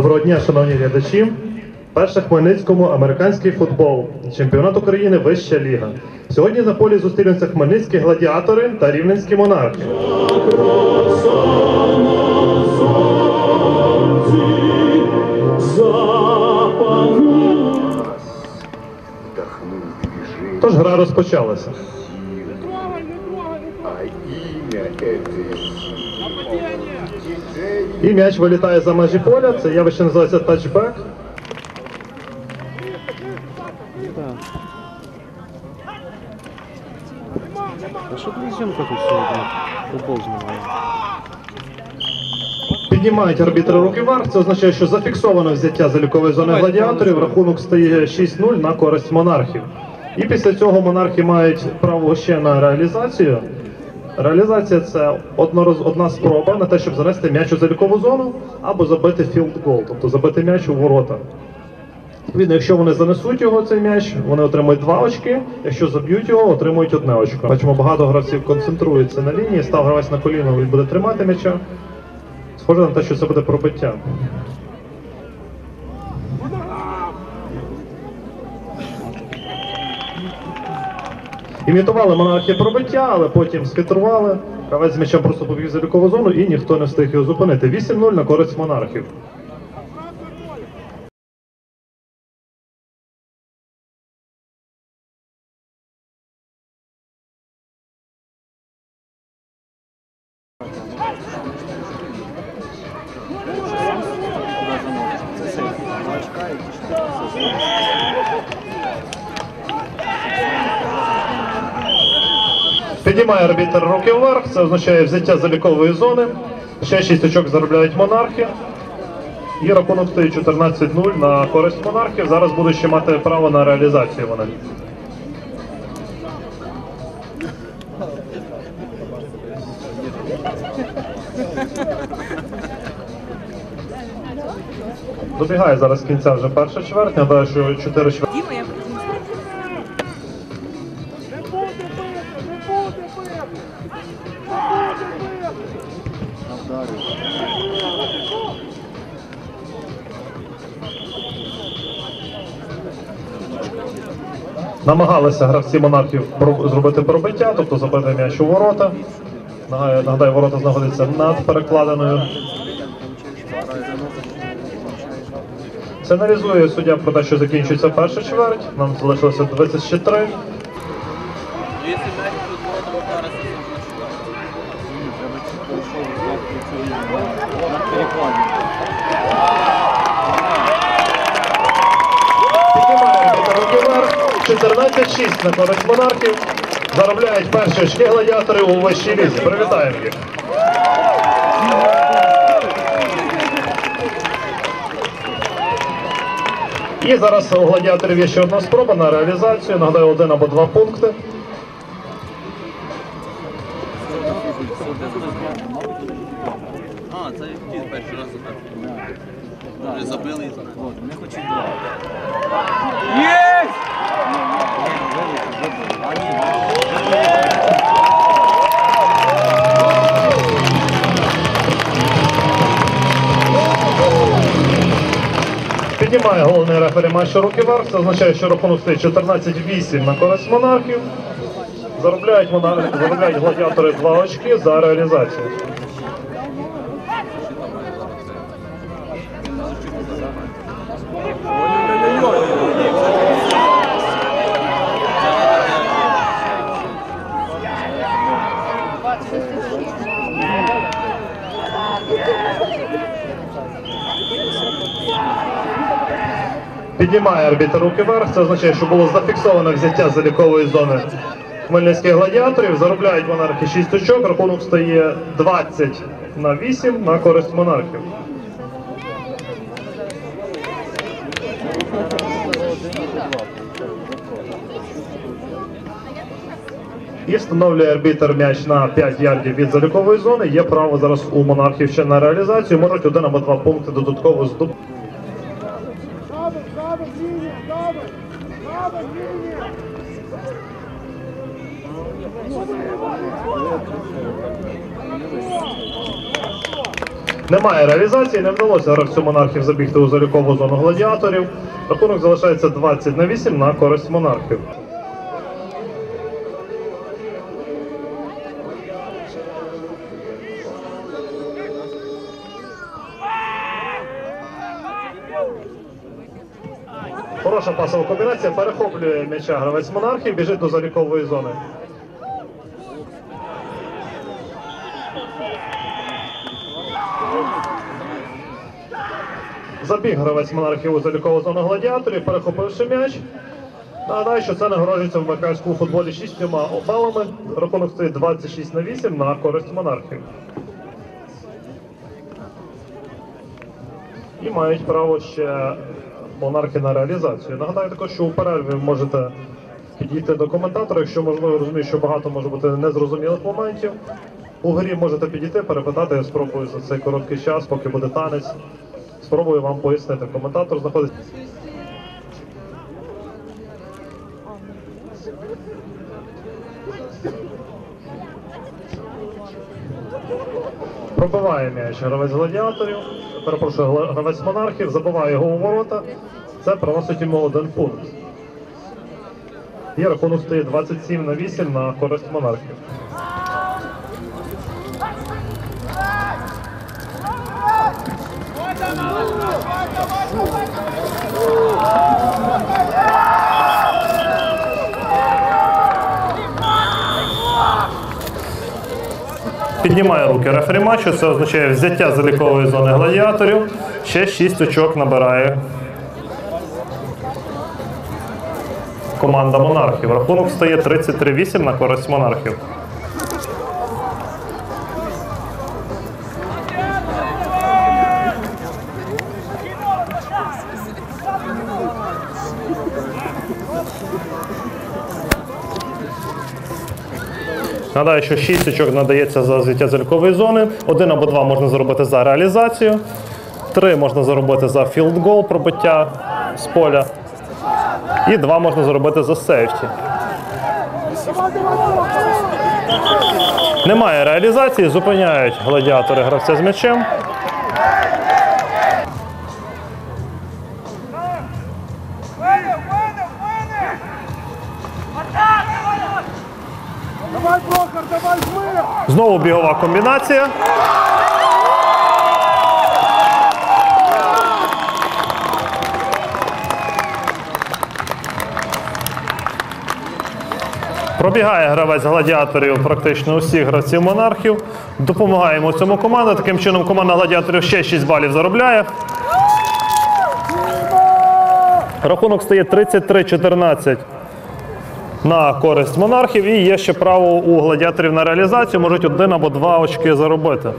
Доброго дня, шановні глядачі. Перше Хмельницькому американський футбол. Чемпіонат України Вища ліга. Сьогодні на полі зустрінуться хмельницькі гладіатори та рівненські монархи. Тож гра розпочалася. а силы І м'яч вилітає за межі поля. Це явище називається тачбек. А що Близенко тут сьогодні футбол знімає? Піднімають арбітри руки вверх. Це означає, що зафіксовано взяття залікової зони гладіаторів. Рахунок стає 6-0 на користь монархів. І після цього монархи мають право ще на реалізацію. Реалізація це однороз, одна спроба на те, щоб занести м'яч у залікову зону або забити філд гол, тобто забити м'яч у ворота. Відповідно, якщо вони занесуть його цей м'яч, вони отримують два очки. Якщо заб'ють його, отримують одне очко. Бачимо, багато гравців концентруються на лінії. Став гравець на коліно, він буде тримати м'яча. Схоже на те, що це буде пробиття. Імітували монархи пробиття, але потім схитрували. Гравець з м'ячем просто побіг в залікову зону і ніхто не встиг його зупинити. 8-0 на користь монархів. Піднімає арбітр руки вверх, це означає взяття залікової зони. Ще 6 очок заробляють монархи. І рахунок стоїть 14-0 на користь монархів. Зараз будуть ще мати право на реалізацію вони. Добігає зараз кінця вже перша чверть. Нагадаю, що 4 чверті. Намагалися гравці монархів зробити пробиття, тобто забити м'яч у ворота. Нагадаю, ворота знаходяться над перекладеною. Сигналізує суддя про те, що закінчується перша чверть. Нам залишилося 20 ще 3. Піднімає арбітр руки вверх. 14-6 на користь монархів. Заробляють перші очки гладіатори у вищій лізі. Привітаємо їх. І зараз у гладіаторів є ще одна спроба на реалізацію. Нагадаю, один або два пункти. А, це ті перший раз. Забили і забили. Не хочу брати. Піднімає головний рефері матчу руки вверх. Це означає, що рахунок стоїть 14-8 на користь монархів. Заробляють, монархи, заробляють гладіатори 2 очки за реалізацію. Піднімає арбітр руки вверх. Це означає, що було зафіксовано взяття залікової зони хмельницьких гладіаторів. Заробляють монархи 6 очок. Рахунок стає 20 на 8 на користь монархів. І встановлює арбітр м'яч на 5 ярдів від залікової зони. Є право зараз у монархів ще на реалізацію. Можуть один або два пункти додатково здобути. Немає реалізації, не вдалося гравцю монархів забігти у залікову зону гладіаторів. Рахунок залишається 20 на 8 на користь монархів. Хороша пасова комбінація, перехоплює м'яча гравець монархів, біжить до залікової зони. Забіг гравець монархів у залікову зону гладіаторів, перехопивши м'яч. Нагадаю, що це нагороджується в американському футболі шістьма балами. Рахунок стоїть 26 на 8 на користь монархів. І мають право ще монархи на реалізацію. Нагадаю також, що у перерві можете підійти до коментатора, якщо можливо розумію, що багато може бути незрозумілих моментів. У грі можете підійти, перепитати, я спробую за цей короткий час, поки буде танець. Спробую вам пояснити. Коментатор знаходиться. Пробиває м'яч гравець гладіаторів, перепрошую, гравець монархів, забиває його у ворота. Це приносить йому один пункт. І рахунок стоїть 27 на 8 на користь монархів. Піднімає руки рефері матчу, це означає взяття залікової зони гладіаторів. Ще 6 очок набирає команда монархів. Рахунок стає 33-8 на користь монархів. Нагадаю, що 6 очок надається за взяття залікової зони, один або два можна заробити за реалізацію, три можна заробити за філдгол, пробиття з поля, і два можна заробити за сейфті. Немає реалізації, зупиняють гладіатори гравця з м'ячем. Знову бігова комбінація. Пробігає гравець гладіаторів практично усіх гравців монархів. Допомагаємо цьому команду. Таким чином команда гладіаторів ще 6 балів заробляє. Рахунок стає 33-14 на користь монархів і є ще право у гладіаторів на реалізацію, можуть один або два очки заробити.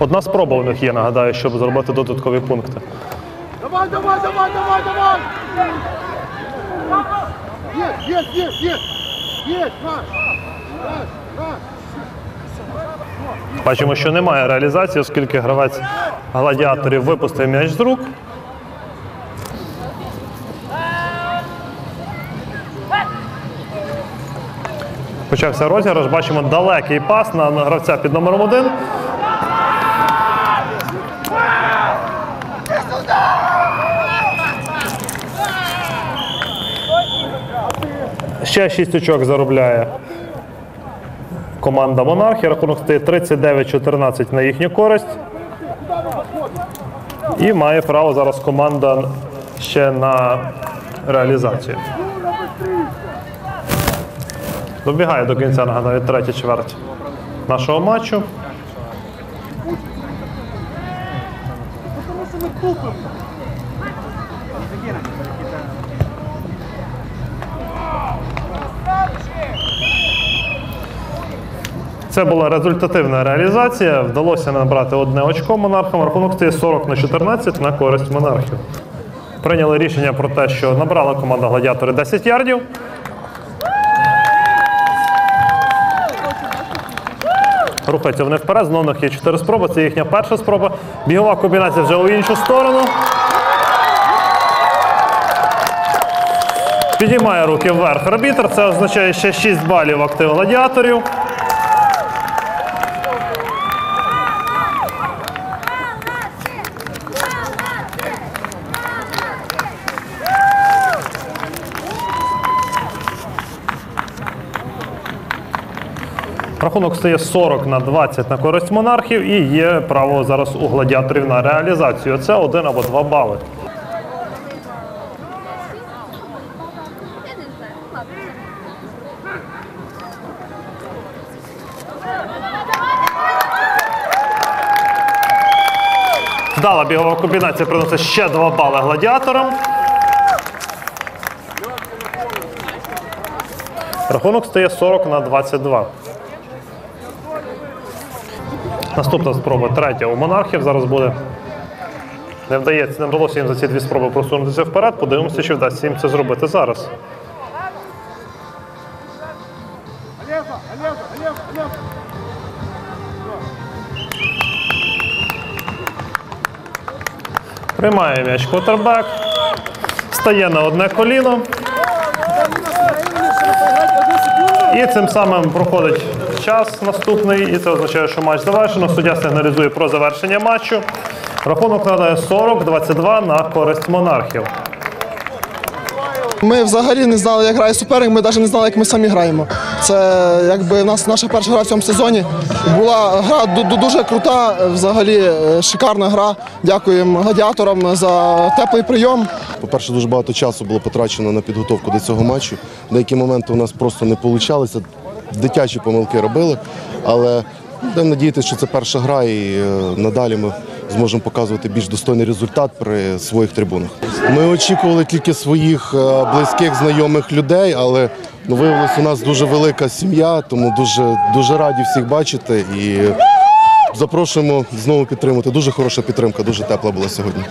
Одна спроба у них є, нагадаю, щоб зробити додаткові пункти. Давай, давай, давай, давай, давай! Есть, есть, есть, есть! Есть, наш! Наш, наш! Бачимо, що немає реалізації, оскільки гравець гладіаторів випустив м'яч з рук. Почався розіграш. Бачимо далекий пас на гравця під номером один. Ще 6 очок заробляє команда Монархи. Рахунок стає 39-14 на їхню користь. І має право зараз команда ще на реалізацію. Добігає до кінця, нагадаю, третя чверть нашого матчу. Це була результативна реалізація. Вдалося набрати одне очко монархам. Рахунок стає 40 на 14 на користь монархів. Прийняли рішення про те, що набрала команда гладіатори 10 ярдів. Рухаються вони вперед, знову них є 4 спроби. Це їхня перша спроба. Бігова комбінація вже у іншу сторону. Підіймає руки вверх арбітр. Це означає ще 6 балів актив гладіаторів. Рахунок стає 40 на 20 на користь монархів і є право зараз у гладіаторів на реалізацію. Це один або два бали. Вдала бігова комбінація приносить ще 2 бали гладіаторам. Рахунок стає 40 на 22. Наступна спроба, третя у монархів. Зараз буде. Не вдається, не вдалося їм за ці дві спроби просунутися вперед. Подивимося, чи вдасться їм це зробити зараз. Приймає м'яч квотербек. Стає на одне коліно. І цим самим проходить час наступний, і це означає, що матч завершено. Суддя сигналізує про завершення матчу. Рахунок надає 40-22 на користь монархів. Ми взагалі не знали, як грає суперник, ми навіть не знали, як ми самі граємо. Це якби нас наша перша гра в цьому сезоні. Була гра ду- ду- дуже крута, взагалі е, шикарна гра. Дякуємо гладіаторам за теплий прийом. По-перше, дуже багато часу було потрачено на підготовку до цього матчу. Деякі моменти у нас просто не вийшло. Дитячі помилки робили, але будемо надіятися, що це перша гра, і е, надалі ми зможемо показувати більш достойний результат при своїх трибунах. Ми очікували тільки своїх е, близьких, знайомих людей, але ну, виявилося, у нас дуже велика сім'я, тому дуже, дуже раді всіх бачити і запрошуємо знову підтримати. Дуже хороша підтримка, дуже тепла була сьогодні.